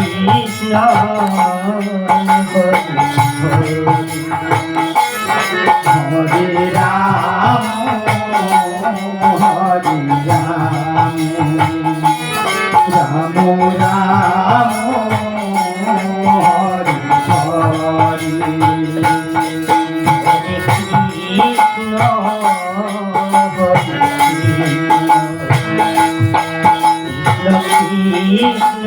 কৃষ্ণ কৃষ্ণ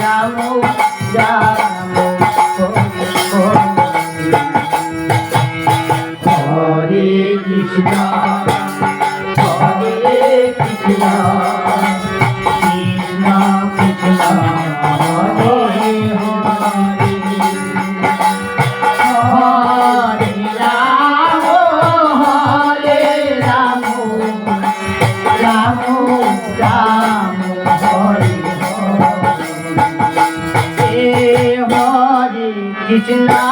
যাব যাব হরে কৃষ্ণ। হরে কৃষ্ণা